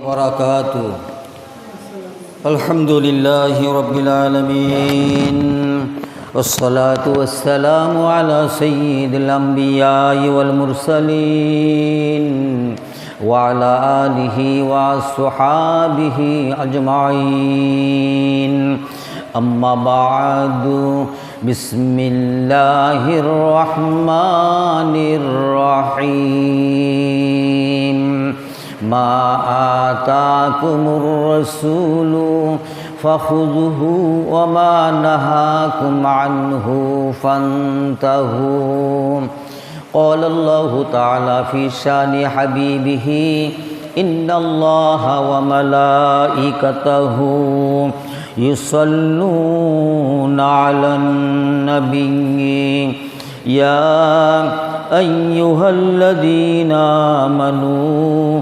وبركاته الحمد لله رب العالمين والصلاة والسلام على سيد الأنبياء والمرسلين وعلى آله وصحابه أجمعين أما بعد بسم الله الرحمن الرحيم ما آتاكم الرسول فخذه وما نهاكم عنه فانتهوا قال الله تعالى في شان حبيبه إن الله وملائكته يصلون على النبي يا أيها الذين آمنوا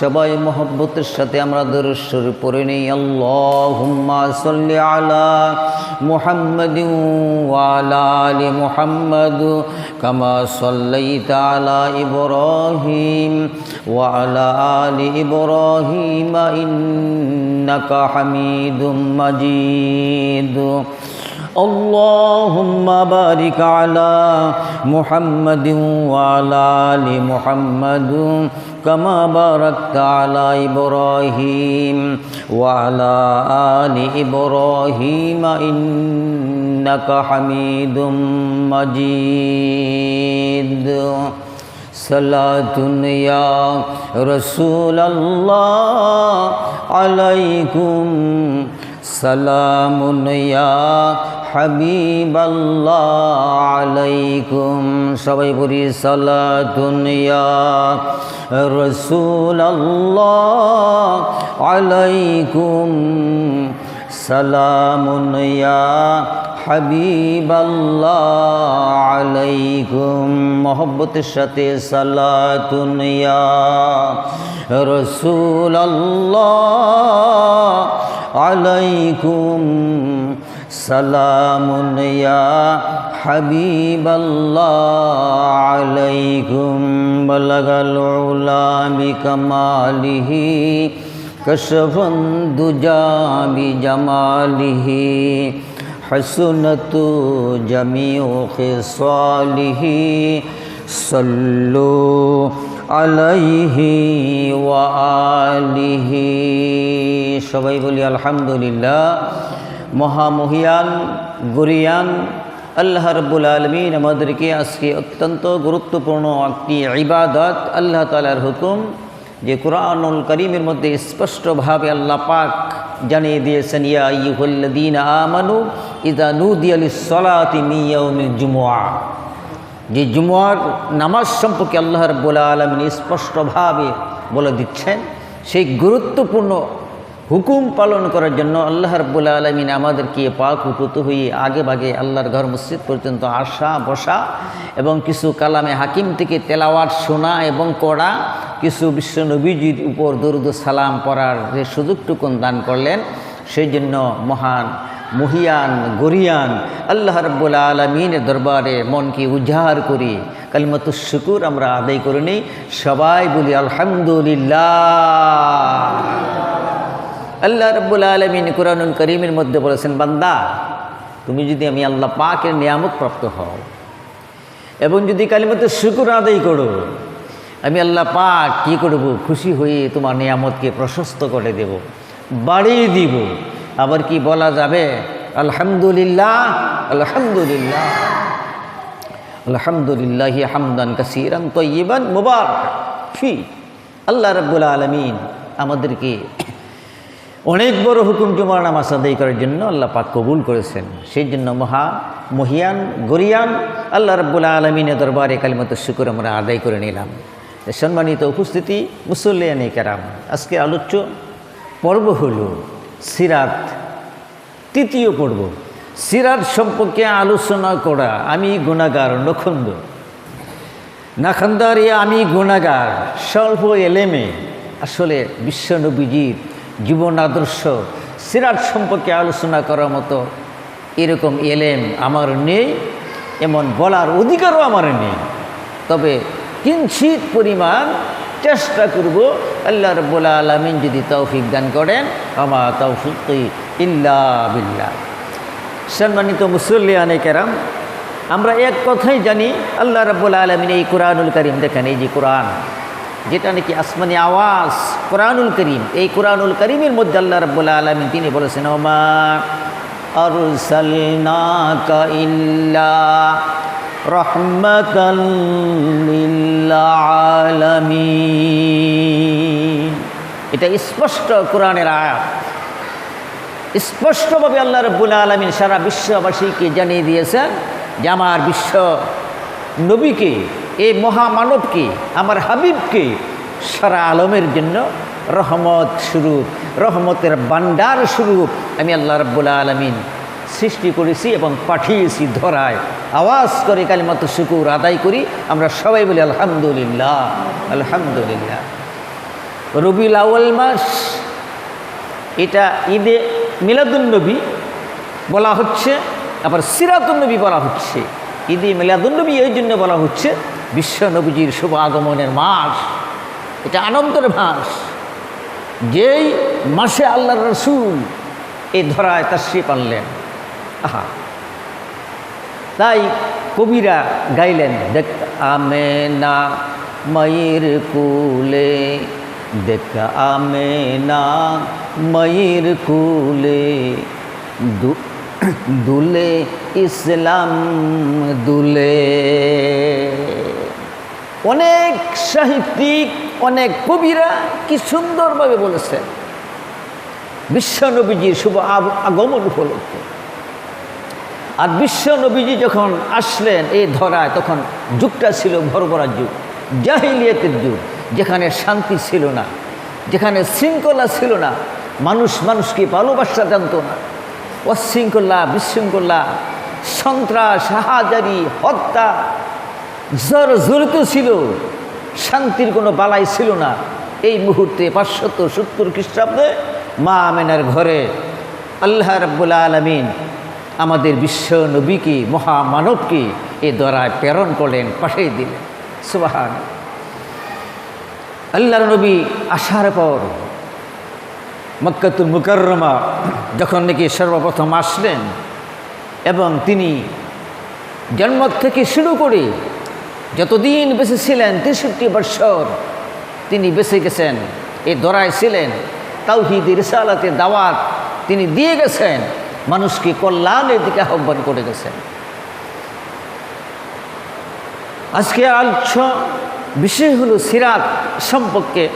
সবাই মহব্বতের সাথে আমরা দরশ্বর পড়ে নেই। আল্লাহুম্মা সাল্লি আলা মুহাম্মাদিন ওয়া আলা মুহাম্মাদ কামা সাল্লাইতা আলা ইব্রাহিম ওয়া আলা আলি ইব্রাহিম ইন্নাকা হামিদুম মাজিদ। اللهم بارك على محمد وعلى آل محمد كما باركت على إبراهيم وعلى آل إبراهيم إنك حميد مجيد صلاة يا رسول الله عليكم سلام يا হাবিবাল্লাহ আলাইকুম। সবাই বলি সালাতুনিয়া রসুলাল্লাহ আলাইকুম। সালামুনিয়া হাবিবাল্লাহ আলাইকুম। মোহব্বতের সাথে সালাতুনিয়া রসুলাল্লাহ আলাইকুম। سلام يا حبيب الله عليكم بلغ العلا بكماله كشف الدجى بجماله حسنة جميع خصاله صلوا আলাইহি ওয়া আলিহি সবাই বলি আলহামদুলিল্লাহ মহামহিয়ান, গুরিয়ান, আল্লাহ রব্বুল আলমিন আমাদেরকে আজকে অত্যন্ত গুরুত্বপূর্ণ একটি ইবাদত আল্লাহ তালার হুকুম, যে কোরআনুল করিমের মধ্যে স্পষ্টভাবে আল্লাহ পাক জানিয়ে দিয়েছেন, ইয়া ইহুল্লাদিন আমানু ইদা নুদি আলি সলাতি জুমুয়া যে জুমার নামাজ সম্পর্কে আল্লাহ রব্বুল আলমিন স্পষ্টভাবে বলে দিচ্ছেন, সেই গুরুত্বপূর্ণ হুকুম পালন করার জন্য আল্লাহ রব্বুল আলমিন আমাদেরকে পাক উপুত হয়ে আগে ভাগে আল্লাহর ঘর মসজিদ পর্যন্ত আসা, বসা এবং কিছু কালামে হাকিম থেকে তেলাওয়াত শোনা এবং করা কিছু বিশ্ব নবীজির উপর দরুদ সালাম পড়ার যে সুযোগটুকুন দান করলেন সেই জন্য মহান, মহিয়ান, গরিয়ান আল্লাহ রব্বুল আলমিনের দরবারে মনকে উজাহার করি। কালিমাতুর শুকুর আমরা আদায় করে নিই। সবাই বলি আলহামদুলিল্লাহ। আল্লাহ রব্বুল আলমিন কোরআনুল করিমের মধ্যে বলেছেন, বান্দা, তুমি যদি আমি আল্লাহ পাকের নিয়ামত প্রাপ্ত হও এবং যদি কালিমাতুর শুকুর আদায় করো, আমি আল্লাহ পাক কী করব? খুশি হয়ে তোমার নিয়ামতকে প্রশস্ত করে দেব, বাড়িয়ে দিব। আবার কি বলা যাবে? আলহামদুলিল্লাহ আলহামদুলিল্লাহ আলহামদুলিল্লাহ হামদান কাসিরান তৈবান মুবার ফি, আল্লাহ রব্বুল আলমিন আমাদেরকে অনেক বড় হুকুম জুমার নামাজ আদায় করার জন্য আল্লাহ পাক কবুল করেছেন। সেই জন্য মহা মহিয়ান, গরিয়ান আল্লাহ রব্বুল আলমিনের দরবারে কালিমত শুকুর আমরা আদায় করে নিলাম। সম্মানিত উপস্থিতি, মুসল্লিয়ানি কেরাম, আজকে আলোচ্য পর্ব হলো সিরাত, তৃতীয় পর্ব। সিরাত সম্পর্কে আলোচনা করা, আমি গুণাগার, নখন্দ। নাখন্দারিয়া, আমি গুণাগার, স্বল্প এলেমে। আসলে বিশ্বনবীজির জীবন আদর্শ সিরাত সম্পর্কে আলোচনা করার মতো এরকম এলেম আমার নেই, এমন বলার অধিকারও আমার নেই। তবে কিঞ্চিত পরিমাণ চেষ্টা করব আল্লাহ রব্বুল আলমিন যদি তৌফিক দান করেন, আমা তৌফিক ইল্লা বিল্লাহ। সম্মানিত মুসল্লিয়ানে কেরাম, আমরা এক কথাই জানি, আল্লাহ রব্বুল আলমিন এই কোরআনুল করিম দেখেন, এই যে কোরআন যেটা নাকি আসমানি আওয়াজ, কোরআনুল করিম। এই কোরআনুল করিমের মধ্যে আল্লাহ রব্বুল আলমিন তিনি বলেছেন এটা স্পষ্ট কোরআনের আয়াত। স্পষ্টভাবে আল্লাহ রব্বুল আলমিন সারা বিশ্ববাসীকে জানিয়ে দিয়েছেন যে আমার বিশ্ব নবীকে এই মহামানবকে আমার হাবিবকে সারা আলমের জন্য রহমত স্বরূপ রহমতের বান্ডার স্বরূপ আমি আল্লাহ রব্বুল আলমিন সৃষ্টি করেছি এবং পাঠিয়েছি ধরায়। আওয়াজ করে কালিমাত শুকুর আদায় করি, আমরা সবাই বলি আলহামদুলিল্লাহ আলহামদুলিল্লাহ। রবিউল আউয়াল মাস, এটা ঈদে মিলাদুন্নবী বলা হচ্ছে, আবার সিরাতুন্নবী বলা হচ্ছে। ঈদে মিলাদুন্নবী এই জন্য বলা হচ্ছে বিশ্ব নবীজির শুভ আগমনের মাস, এটা আনন্দের মাস। যেই মাসে আল্লাহ রসুল এই ধরায় তাশ্রী পানলেন আহা। তাই কবিরা গাইলেন, দেখ আমে না ময়ূর কুলে, দেখ আমে না ময়ূর কুলে দুলে ইসলাম, দুলে। অনেক সাহিত্যিক, অনেক কবিরা কি সুন্দরভাবে বলেছেন বিশ্বনবীজির শুভ আগমন উপলক্ষে। আর বিশ্ব নবীজি যখন আসলেন এই ধরায়, তখন যুগটা ছিল ভরভরা যুগ, জাহিলিয়াতের যুগ, যেখানে শান্তি ছিল না, যেখানে শৃঙ্খলা ছিল না, মানুষ মানুষকে ভালোবাসা জানতো না। অশৃঙ্খলা, বিশৃঙ্খলা, সন্ত্রাস, হাহাজারি, হত্যা জ্বর জড়িত ছিল, শান্তির কোনো বালাই ছিল না। এই মুহূর্তে পাঁচশত সত্তর খ্রিস্টাব্দে মা আমেনার ঘরে আল্লাহ রব্বুল আলমিন আমাদের বিশ্ব নবীকে, মহামানবকে এ দ্বারায় প্রেরণ করলেন, পাঠিয়ে দিলেন। সুবাহান আল্লাহর নবী আসার পর মক্কাতুল মুকাররমা যখন নাকি সর্বপ্রথম আসলেন এবং তিনি জন্ম থেকে শুরু করে যতদিন বেঁচে ছিলেন তেষট্টি বৎসর তিনি বেঁচে গেছেন এই দরায় ছিলেন তাওহিদ রিসালাতের দাওয়াত তিনি দিয়ে গেছেন, মানুষকে কল্যাণের দিকে আহ্বান করে গেছেন। আজকে আলোচ্য বিষয় হলো সিরাত সম্পর্কে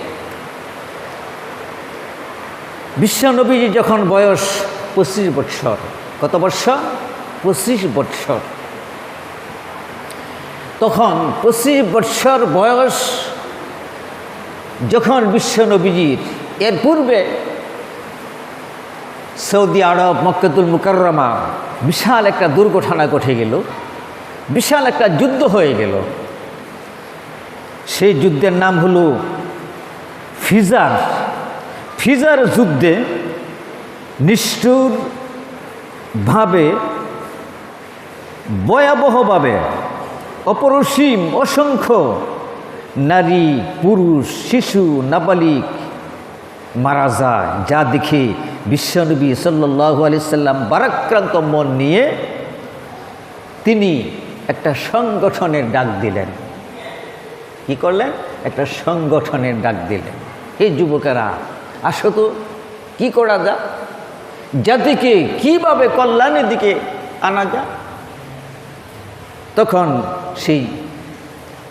বিশ্বনবীজি যখন বয়স পঁচিশ বৎসর, কত বৎসর? পঁচিশ বৎসর। তখন পঁচিশ বৎসর বয়স যখন বিশ্বনবীজির, এর পূর্বে সৌদি আরব, মক্কাতুল মুকাররমা বিশাল একটা দুর্ঘটনা ঘটে গেল, বিশাল একটা যুদ্ধ হয়ে গেল। সেই যুদ্ধের নাম হলো ফিজার। ফিজার যুদ্ধে নিষ্ঠুরভাবে, ভয়াবহভাবে অপরসীম অসংখ্য নারী, পুরুষ, শিশু, নাবালিক মারা যায়। যা দেখে বিশ্বনবী সাল্লাহ আলি সাল্লাম বারাক্রান্ত মন নিয়ে তিনি একটা সংগঠনের ডাক দিলেন। কি করলেন? একটা সংগঠনের ডাক দিলেন। এই যুবকেরা আসো তো, কী করা যা জাতিকে কীভাবে কল্যাণের দিকে আনা যায়? তখন সেই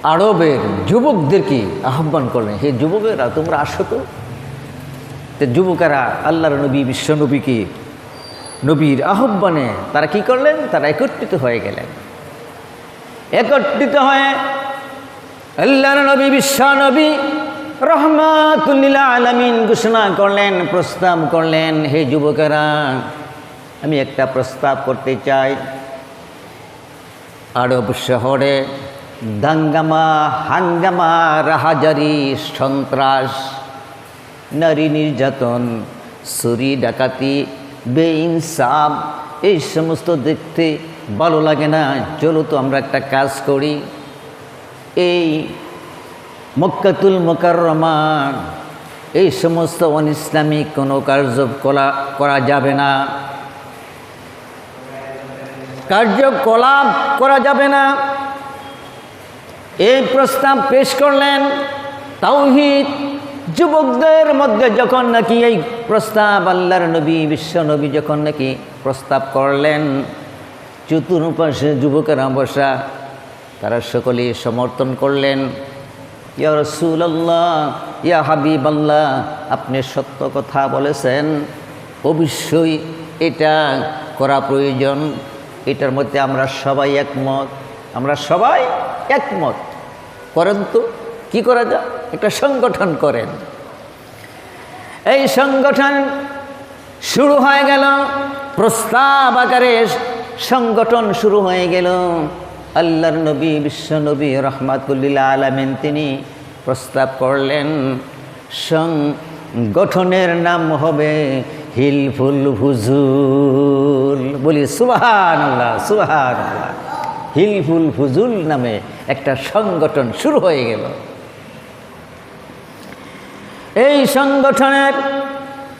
আরবের যুবকদেরকে আহ্বান করলেন, হে যুবকেরা, তোমরা আসো তো। যুবকেরা আল্লাহর নবী বিশ্বনবীকে নবীর আহ্বানে তারা কি করলেন? তারা একত্রিত হয়ে গেলেন। একত্রিত হয়ে আল্লাহর নবী বিশ্বনবী রহমাতুল্লিল্লাহ আলমিন ঘোষণা করলেন, প্রস্তাব করলেন, হে যুবকেরা, আমি একটা প্রস্তাব করতে চাই। আরব শহরে দাঙ্গামা, হাঙ্গামা, রাহাজারি, সন্ত্রাস, নারী নির্যাতন, চুরি, ডাকাতি, বেইনসাফ, এই সমস্ত দেখতে ভালো লাগে না। চলো তো আমরা একটা কাজ করি। এই মক্কাতুল মোকাররমা। এই সমস্ত অন ইসলামিক কোনো কার্যকলাপ করা যাবে না। কার্যকলাপ করা যাবে না। এই প্রস্তাব পেশ করলেন তাওহিদ যুবকদের মধ্যে যখন নাকি এই প্রস্তাব আল্লাহর নবী, বিশ্ব নবী যখন নাকি প্রস্তাব করলেন চতুর্পাশে যুবকেরা বসা, তারা সকলেই সমর্থন করলেন। ইয়া রসুল আল্লাহ ইয়া হাবিব আল্লাহ আপনি সত্য কথা বলেছেন। অবশ্যই এটা করা প্রয়োজন। এটার মধ্যে আমরা সবাই একমত। আমরা সবাই একমত। করেন তো কি করা যায়? একটা সংগঠন করেন। এই সংগঠন শুরু হয়ে গেল। প্রস্তাব আকারে সংগঠন শুরু হয়ে গেল। আল্লাহর নবী, বিশ্ব নবী রহমাতুল্লিল্লা আলমিন তিনি প্রস্তাব করলেন, সংগঠনের নাম হবে হিলফুল ফুজুল। বলি সুবাহান আল্লাহ সুবাহান আল্লাহ হিলফুল ফুজুল নামে একটা সংগঠন শুরু হয়ে গেল। এই সংগঠনের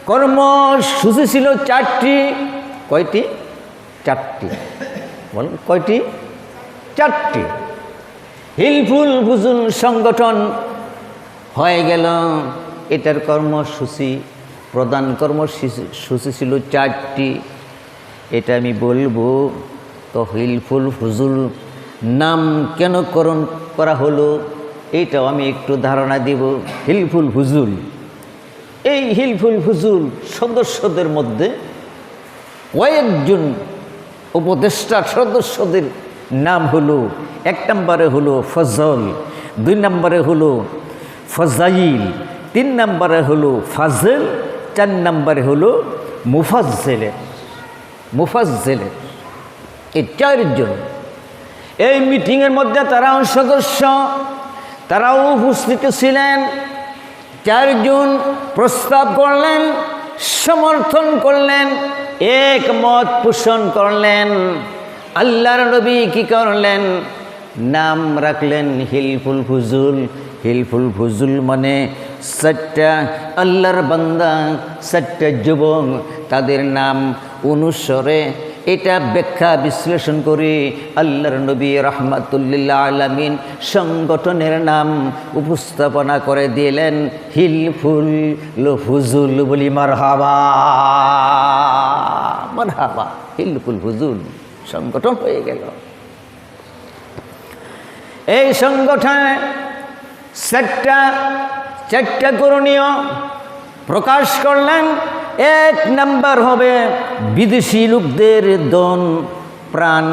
কর্মসূচি ছিল চারটি কয়টি চারটি বলুন কয়টি চারটি। হিলফুল ফুজুল সংগঠন। হয়ে গেল এটার কর্মসূচি, প্রধান কর্মসূচি ছিল চারটি। এটা আমি বলব, তো হিলফুল ফুজুল নাম কেন করণ করা হলো এইটাও আমি একটু ধারণা দিব। হিলফুল ফুজুল এই হিলফুল ফুজুল সদস্যদের মধ্যে কয়েকজন উপদেষ্টা সদস্যদের নাম হলো, এক নম্বরে হলো ফজল, দুই নম্বরে হলো ফজাইল, তিন নম্বরে হলো ফাজল, চার নম্বরে হলো মুফাজ্জেলে। মুফাজ্জেলে। এই চারজন। এই মিটিংয়ের মধ্যে তারাও সদস্য, তারাও উপস্থিত ছিলেন, চারজন প্রস্তাব করলেন, সমর্থন করলেন, একমত পোষণ করলেন। আল্লাহর নবী কি করলেন? নাম রাখলেন হিলফুল ফুজুল। হিলফুল ফুজুল মানে চারটা আল্লাহর বান্দা চারটা যুবক, তাদের নাম অনুসরে এটা ব্যাখ্যা বিশ্লেষণ করে আল্লাহর নবী রহমাতুল্লিল্লা আলমিন সংগঠনের নাম উপস্থাপনা করে দিলেন হিলফুল ফুজুল বলি, মারহাবা মারহাবা, হিলফুল ফুজুল। সংগঠন হয়ে গেল। এই সংগঠনে চারটা চারটা করণীয় প্রকাশ করলেন। এক নাম্বার হবে বিদেশি লোকদের দন প্রাণ,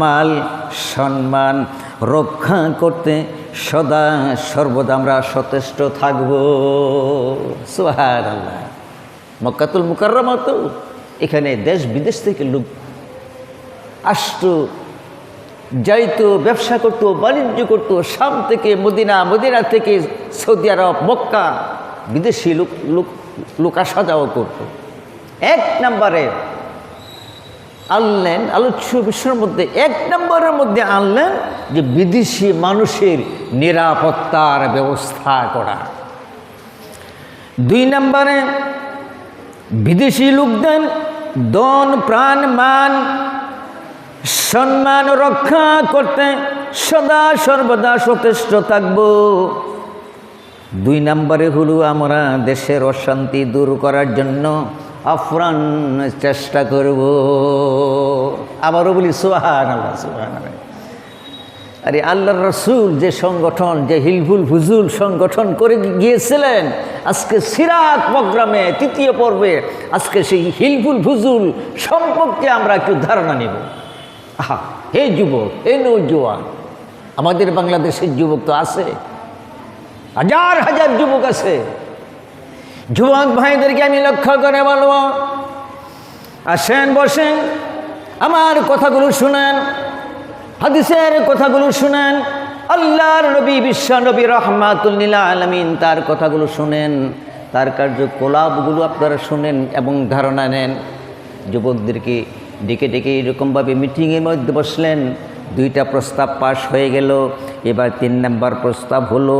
মাল, সম্মান রক্ষা করতে সদা সর্বদা আমরা সচেষ্ট থাকব। সোহার আল্লাহ মক্কাতুল মুকাররমা তো এখানে দেশ বিদেশ থেকে লোক আসতো, যাইতো, ব্যবসা করতো, বাণিজ্য করতো, শাম থেকে মদিনা মদিনা থেকে সৌদি আরব, মক্কা, বিদেশি লোক লোক লোক আসা যাওয়া করতো। এক নম্বরে আনলেন, আলোচ্য বিশ্বের মধ্যে এক নম্বরের মধ্যে আনলেন যে বিদেশি মানুষের নিরাপত্তার ব্যবস্থা করা। দুই নম্বরে বিদেশি লোকদের দন, প্রাণ, মান সম্মান রক্ষা করতে সদা সর্বদা সচেষ্ট থাকব। দুই নম্বরে হলো আমরা দেশের অশান্তি দূর করার জন্য আফরান চেষ্টা করব। আবারও বলি সোহান আল্লাহ আরে আল্লাহর রসুল যে সংগঠন, যে হিলফুল ফুজুল সংগঠন করে গিয়েছিলেন, আজকে সিরাত প্রোগ্রামে তৃতীয় পর্বে, আজকে সেই হিলফুল ফুজুল সম্পর্কে আমরা একটু ধারণা নেব। আহা, হে যুবক, হে নৌজোয়ান, আমাদের বাংলাদেশের যুবক তো আছে। হাজার হাজার যুবক আছে। যুবক ভাইদেরকে আমি লক্ষ্য করে বলব, আসেন, বসেন, আমার কথাগুলো শুনেন, হাদিসের কথাগুলো শুনেন, আল্লাহর নবী, বিশ্ব নবী রহমাতুল্লিল্লা আলমিন তার কথাগুলো শুনেন, তার কার্যকলাপগুলো আপনারা শুনেন এবং ধারণা নেন। যুবকদেরকে ডেকে ডেকে এরকমভাবে মিটিংয়ের মধ্যে বসলেন। দুইটা প্রস্তাব পাশ হয়ে গেল। এবার তিন নাম্বার প্রস্তাব হলো,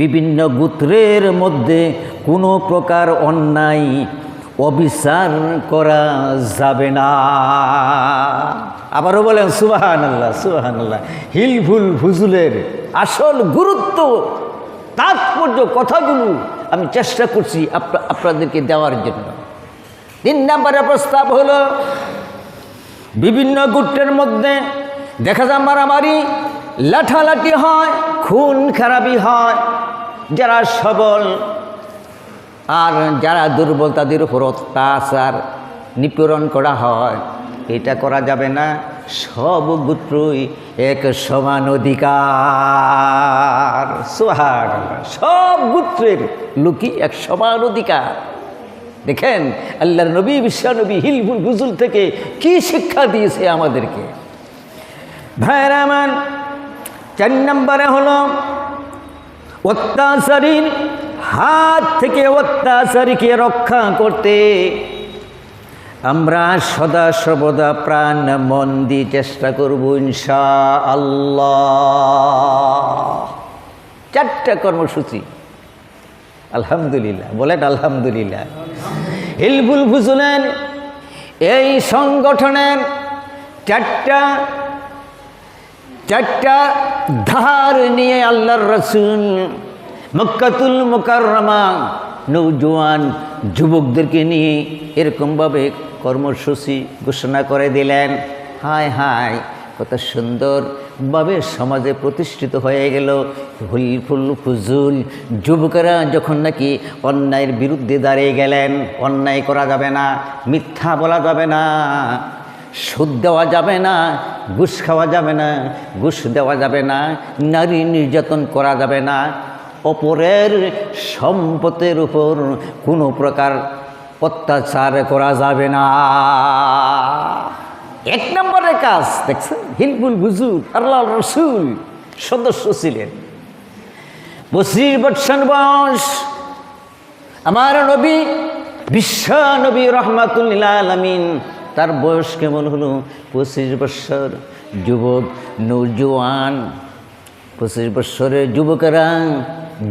বিভিন্ন গোত্রের মধ্যে কোনো প্রকার অন্যায় অবিচার করা যাবে না। আবারও বলেন সুবাহান আল্লাহ সুবাহান আল্লাহ হিলফুল ফুজুলের আসল গুরুত্ব, তাৎপর্য, কথাগুলো আমি চেষ্টা করছি আপনাদেরকে দেওয়ার জন্য। তিন নম্বরের প্রস্তাব হলো বিভিন্ন গোত্রের মধ্যে দেখা যায় মারামারি, লাঠালাঠি হয়, খুন খারাপি হয়, যারা সবল আর যারা দুর্বল তাদের উপর অত্যাচার নিপীড়ন করা হয়। এটা করা যাবে না। সব গোত্রই এক সমান অধিকার। সোহার সব গুত্রের লোকই এক সমান অধিকার। দেখেন, আল্লাহর নবী বিশ্বনবী হিলফুল গুজুল থেকে কি শিক্ষা দিয়েছে আমাদেরকে? ভাইয়ের আমার, চার নম্বরে হলো, অত্যাচারীর হাত থেকে অত্যাচারীকে রক্ষা করতে আমরা সদা সর্বদা প্রাণ, মন দিয়ে চেষ্টা করব ইনশা আল্লাহ চারটা কর্মসূচি। আলহামদুলিল্লাহ, বলেন আলহামদুলিল্লাহ। হিলবুল ফুজুলেন এই সংগঠনের চারটা চারটা ধার নিয়ে আল্লাহর রসুল মক্কাতুল মোকাররমা নৌজওয়ান যুবকদেরকে নিয়ে এরকমভাবে কর্মসূচি ঘোষণা করে দিলেন। হায় হায়, কত সুন্দরভাবে সমাজে প্রতিষ্ঠিত হয়ে গেল। হুলফুল ফুজুল। যুবকেরা যখন নাকি অন্যায়ের বিরুদ্ধে দাঁড়িয়ে গেলেন, অন্যায় করা যাবে না, মিথ্যা বলা যাবে না, সুদ দেওয়া যাবে না, ঘুষ খাওয়া যাবে না, ঘুষ দেওয়া যাবে না, নারী নির্যাতন করা যাবে না, অপরের সম্পদের উপর কোনো প্রকার অত্যাচার করা যাবে না। এক নম্বরের কাজ, দেখছেন? হিলবুল বুজুর আল্লাহ রসুল, সদস্য ছিলেন। পঁচিশ বৎসর বয়স, আমার নবী, বিশ্ব নবী রহমাতুল্লিল আলমিন, তার বয়স কেমন হলো? পঁচিশ বৎসর যুবক নৌজওয়ান পঁচিশ বৎসরের যুবকেরা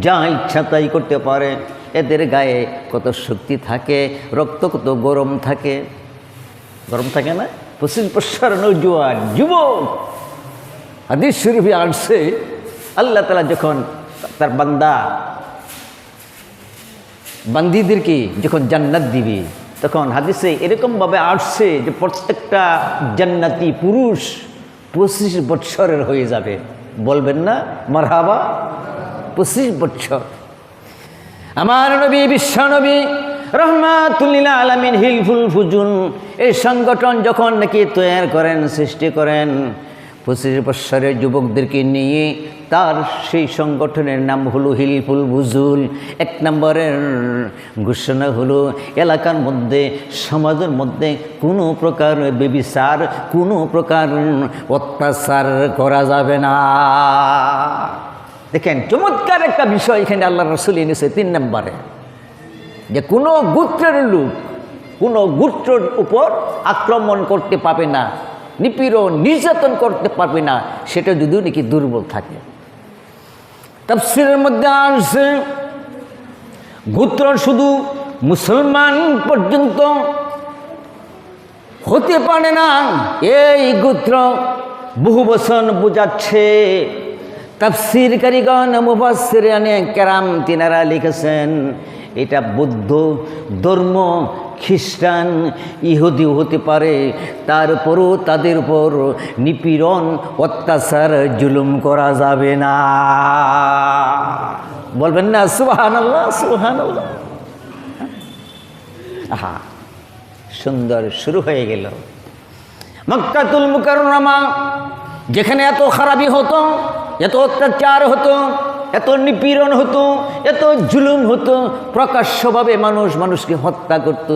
যা ইচ্ছা তাই করতে পারে। এদের গায়ে কত শক্তি থাকে, রক্ত কত গরম থাকে? গরম থাকে না? পঁচিশ বৎসর নৌজওয়ান যুবক। হাদিস শরীফে আসছে, আল্লাহ তালা যখন তার বান্দা, বান্দিদেরকে যখন জান্নাত দিবে, তখন হাদিসে এরকমভাবে আসছে যে প্রত্যেকটা জান্নাতি পুরুষ পঁচিশ বৎসরের হয়ে যাবে। বলবেন না, মারহাবা, পঁচিশ বৎসর। আমার নবী বিশ্বনবী রহমাতুল্লিল্লাহ আলমিন হিলফুল ফুজুন। এই সংগঠন যখন নাকি তৈরি করেন, সৃষ্টি করেন, পঁচিশ বৎসরের যুবকদেরকে নিয়ে, তার সেই সংগঠনের নাম হলো হিলফুল বুজুল এক নম্বরের ঘোষণা হলো, এলাকার মধ্যে, সমাজের মধ্যে কোনো প্রকার বেবিচার, কোনো প্রকার অত্যাচার করা যাবে না। দেখেন, চমৎকার একটা বিষয় এখানে আল্লাহ রসুল এনেছে, তিন নম্বরে। যে কোনো গোত্রের লোক কোনো গোত্রের উপর আক্রমণ করতে পারবে না, নিপীড়ন, নির্যাতন করতে পারবে না, সেটা যদিও নাকি দুর্বল থাকে। তাফসিরের মধ্যে আসছে গোত্র শুধু মুসলমান পর্যন্ত হতে পারে না, এই গোত্র বহু বছর বোঝাচ্ছে। তাফসির কারিগণ মুফাসির কেরাম তিনারা লিখেছেন এটা বৌদ্ধ, ধর্ম, খ্রিস্টান ইহুদি হতে পারে। তারপরও তাদের উপর নিপীড়ন, অত্যাচার, জুলুম করা যাবে না। বলবেন না সুহান আল্লাহ সুহান আল্লাহ আহা, সুন্দর শুরু হয়ে গেল। মক্কাতুল মুকাররমা, যেখানে এত খারাপি হতো, এত অত্যাচার হতো এত নিপীড়ন হতো, এত জুলুম হতো, প্রকাশ্যভাবে মানুষ মানুষকে হত্যা করত।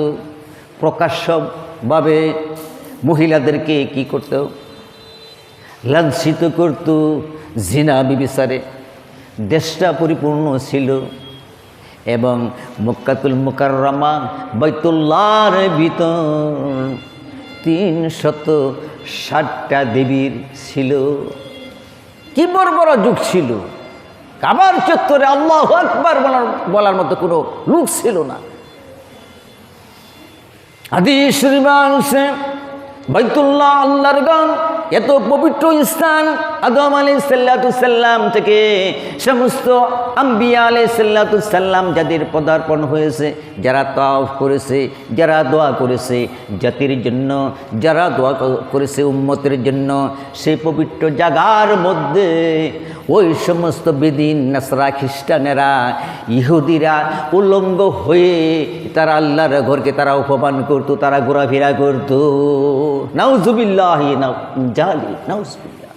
প্রকাশ্যভাবে মহিলাদেরকে কি করত? লাঞ্ছিত করত। জিনা বিবিচারে। দেশটা পরিপূর্ণ ছিল এবং মক্কাতুল মুকাররমা বাইতুল্লাহর ভিতর তিন শত ষাটটা দেবীর ছিল। কি বড় বড় যুগ ছিল। কাবার চত্বরে আল্লাহ আকবার বলার বলার মতো কোনো লোক ছিল না। আদি শ্রীমাংসে বাইতুল্লাহ আল্লাহর গান, এত পবিত্র স্থান, আদম আলী সাল্লাতুসাল্লাম থেকে সমস্ত আম্বিয়া আলী সাল্লাতুসাল্লাম যাদের পদার্পণ হয়েছে, যারা তাওফ করেছে, যারা দোয়া করেছে, জাতির জন্য, যারা দোয়া করেছে উম্মতের জন্য, সেই পবিত্র জাগার মধ্যে ওই সমস্ত বেদিন নাসরা খ্রিস্টানেরা, ইহুদিরা উলঙ্গ হয়ে তারা আল্লাহর ঘরকে তারা উপমান করতো, তারা ঘোরাফেরা করতো। নাউজুবিল্লাহ জালি, নাউজুবিল্লাহ।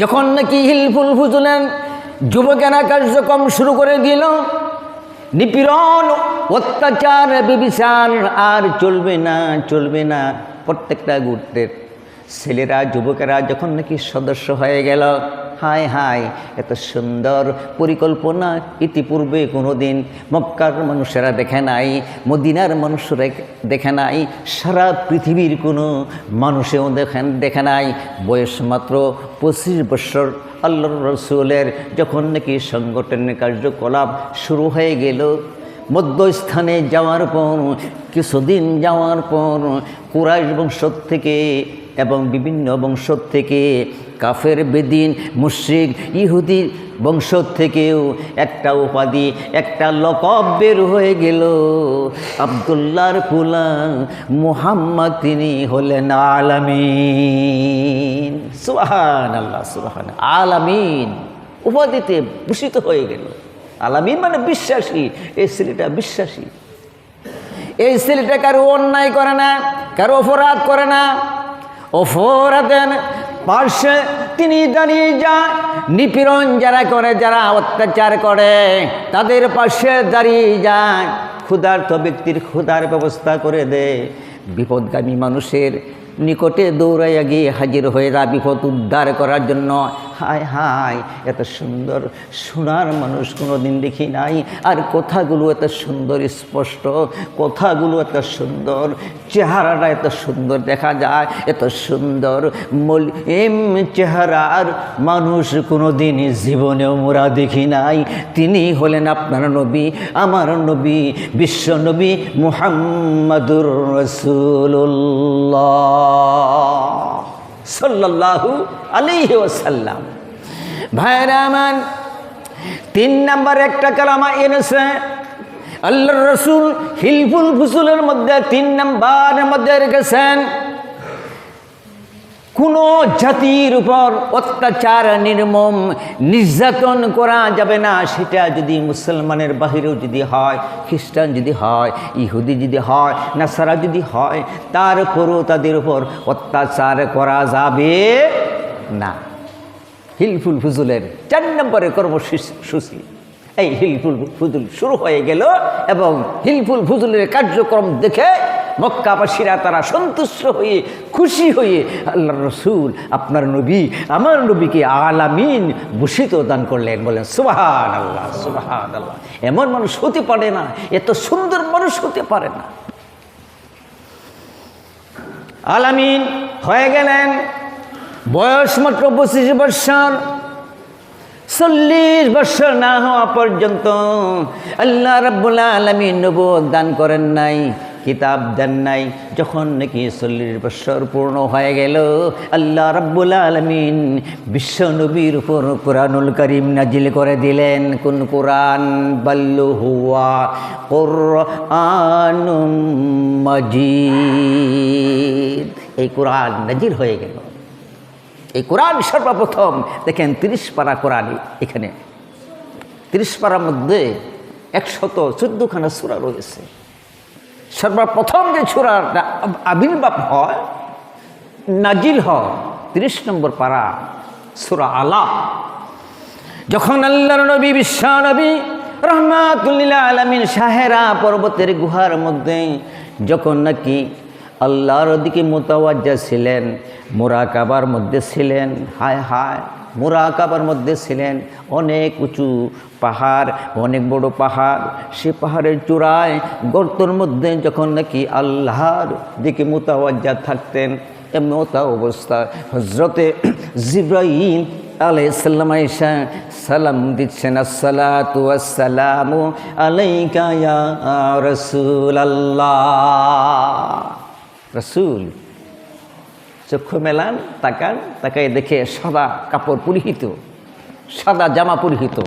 যখন নাকি হিলফুল ফুজুলেন যুবকেরা কার্যক্রম শুরু করে দিল, নিপীড়ন, অত্যাচার, বিবিচার, আর চলবে না চলবে না, প্রত্যেকটা গুরুত্বের ছেলেরা, যুবকেরা যখন নাকি সদস্য হয়ে গেল, হায় হায়, এত সুন্দর পরিকল্পনা। ইতিপূর্বে কোনো দিন মক্কার মানুষেরা দেখে নাই, মদিনার মানুষরা দেখে নাই, সারা পৃথিবীর কোনো মানুষেও দেখেন দেখে নাই। বয়স মাত্র পঁচিশ বছর। আল্লাহর রসুলের যখন নাকি সংগঠনের কার্যকলাপ শুরু হয়ে গেল, মধ্যস্থানে যাওয়ার পর, কিছুদিন যাওয়ার পর, কুরাইশ বংশ থেকে এবং বিভিন্ন বংশ থেকে কাফের, বেদিন, মুশ্রিক, ইহুদি বংশ থেকেও একটা উপাধি, একটা লকব বের হয়ে গেল। আবদুল্লাহর ফুলা মুহাম্মদ তিনি হলেন আলামিন। সুহান আল্লাহ সুহান আলামিন। উপাধিতে ভূষিত হয়ে গেল। আলামিন মানে বিশ্বাসী, এই ছেলেটা বিশ্বাসী। এই ছেলেটা কারও অন্যায় করে না, কারও অপরাধ করে না। অপরাধের পার্শ্বে তিনি দাঁড়িয়ে যায় নিপীড়ন যারা করে, যারা অত্যাচার করে, তাদের পাশে দাঁড়িয়ে যায় ক্ষুধার্ত ব্যক্তির ক্ষুধার ব্যবস্থা করে দেয় বিপদগামী মানুষের নিকটে দৌড়াইয়া গিয়ে হাজির হয়ে যা বিপদ উদ্ধার করার জন্য হায় হায়, এত সুন্দর সোনার মানুষ কোনো দিন দেখি নাই। আর কথাগুলো এত সুন্দর, স্পষ্ট। কথাগুলো এত সুন্দর, চেহারাটা এত সুন্দর দেখা যায়, এত সুন্দর। মল এম চেহারার মানুষ কোনো দিন জীবনেও মোরা দেখি নাই। তিনি হলেন আপনার নবী, আমার নবী, বিশ্ব নবী মুহাম্মাদুর রসুল্লাহ সাল্লাল্লাহু আলাইহি ওয়াসাল্লাম। ভাইরা আমার, তিন নাম্বার একটা কালামা এনেছে আল্লাহ রসুল হিলফুল ফুসুলের মধ্যে তিন নাম্বার মধ্যে রেখেছেন কোনো জাতির উপর অত্যাচার, নির্মম, নির্যাতন করা যাবে না। সেটা যদি মুসলমানের বাহিরেও যদি হয়, খ্রিস্টান যদি হয়, ইহুদি যদি হয়, নাসারা যদি হয় তারপরও তাদের উপর অত্যাচার করা যাবে না। হিলফুল ফুজুলের চার নম্বরের কর্মসূচি এই হিলফুল ফুজুল শুরু হয়ে গেল এবং হিলফুল ফুজুলের কার্যক্রম দেখে মক্কাবাসীরা তারা সন্তুষ্ট হয়ে, খুশি হয়ে আল্লাহ রসুল, আপনার নবী, আমার নবীকে আলামিন ভূষিত দান করলেন। বলেন সুবাহান আল্লাহ সুবাহান আল্লাহ এমন মানুষ হতে পারে না, এত সুন্দর মানুষ হতে পারে না। আলামিন হয়ে গেলেন। বয়স মাত্র পঁচিশ বৎসর। চল্লিশ বছর না হওয়া পর্যন্ত আল্লাহ রাব্বুল আলমিন নবুয়ত দান করেন নাই, কিতাব দেন নাই। যখন নাকি চল্লিশ বছর পূর্ণ হয়ে গেল, আল্লাহ রাব্বুল আলমিন বিশ্ব নবীর উপর কোরআনুল করিম নাজিল করে দিলেন। কোন কোরআন? বাল্লু হুয়া কোরআনুম মাজিদ। এই কোরআন নাজিল হয়ে গেল। এই কোরআন সর্বপ্রথম। দেখেন তিরিশ পারা কোরআন এখানে। তিরিশ পারার মধ্যে একশত চোদ্দখানা সুরা রয়েছে। সর্বপ্রথম যে সুরাটা আবির্ভাব হয়, নাজিল হয়, তিরিশ নম্বর পারা সুরা আলা যখন আল্লাহর নবী, বিশ্ব নবী রহমাতুল্লিল্লাহ আলমিন সাহেরা পর্বতের গুহার মধ্যে যখন নাকি আল্লাহর দিকে মোতাওয়াজ্জা ছিলেন, মোরাকাবার মধ্যে ছিলেন, হায় হায়, মুরাকাবার মধ্যে ছিলেন। অনেক উঁচু পাহাড়, অনেক বড় পাহাড়, সে পাহাড়ের চূড়ায়, গর্তর মধ্যে যখন নাকি আল্লাহর দিকে মোতাওয়াজ্জা থাকতেন এমতা অবস্থা। হজরতে জিব্রাইল আলাইসাল্লাম সালাম দিচ্ছেন আসসালামু আলাইকা রসুল আল্লাহ রসুল চক্ষু মেলান, তাকান তাকাই দেখে সাদা কাপড় পরিহিত, সাদা জামা পরিহিত।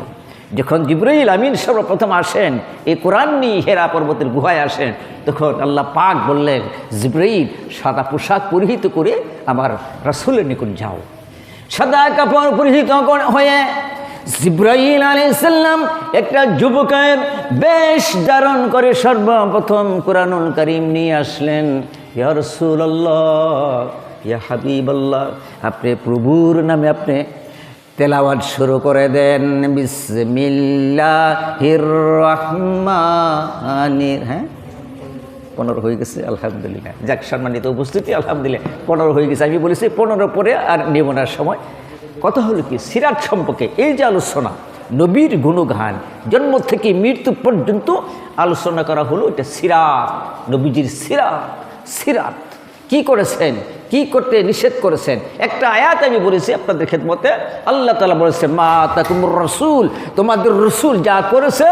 যখন জিব্রাইল আমিন সর্বপ্রথম আসেন, এই কোরআন নিয়ে হেরা পর্বতের গুহায় আসেন, তখন আল্লাহ পাক বললেন, জিব্রাইল, সাদা পোশাক পরিহিত করে আমার রাসুলের নিকট যাও। সাদা কাপড় পরিহিত হয়ে জিব্রাইল আলাইসাল্লাম একটা যুবকের বেশ ধারণ করে সর্বপ্রথম কোরআনুল করিম নিয়ে আসলেন। ইয়া ইয়া হাবিবাল্লাহ, আপনি প্রভুর নামে আপনি তেলাওয়াত শুরু করে দেন। বিসমিল্লাহির রহমানির হ্যাঁ? পনেরো হয়ে গেছে, আলহামদুলিল্লাহ। যাক, সম্মানিত উপস্থিতি, আলহামদুলিল্লাহ। পনেরো হয়ে গেছে, আমি বলেছি পনেরো পরে আর নেব না সময়। কথা হলো কি সিরাজ সম্পর্কে এই যে আলোচনা, নবীর গুণগান, জন্ম থেকে মৃত্যু পর্যন্ত আলোচনা করা হলো, এটা সিরাত, নবীজির সিরাত। সিরাত। কি করেছেন? কি করতে নিষেধ করেছেন? একটা আয়াত আমি বলেছি আপনাদের খেদমতে। আল্লাহ তালা বলেছে, মা তাকুমুর রসুল। তোমাদের রসুল যা করেছে,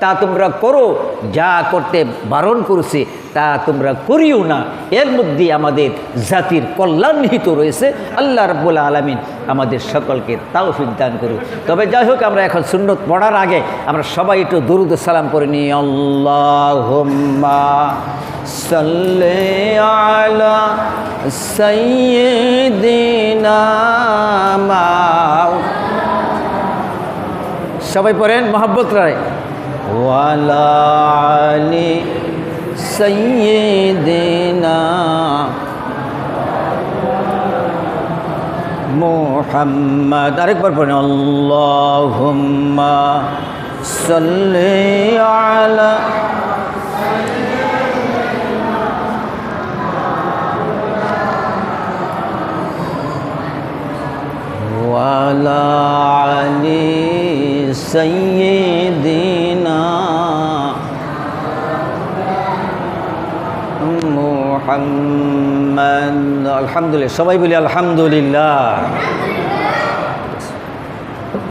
তা তোমরা করো। যা করতে বারণ করেছে, তা তোমরা করিও না। এর মধ্যে আমাদের জাতির কল্যাণ নিহিত রয়েছে। আল্লাহ রব্বুল আলমিন আমাদের সকলকে তাও দান করুক। তবে যাই হোক, আমরা এখন সুন্নত পড়ার আগে আমরা সবাই একটু দরুদ সালাম করে নিই। আল্লাহ মাও সবাই পড়েন মোহাম্মত রায়। ওয়ালা আলি সৈয়দিনা মোহাম্মদ। আরেকবার পড়েন আল্লাহুম্মা সাল্লি আলা وعلى علي سيدنا محمد الحمد لله সবাই বলি আলহামদুলিল্লাহ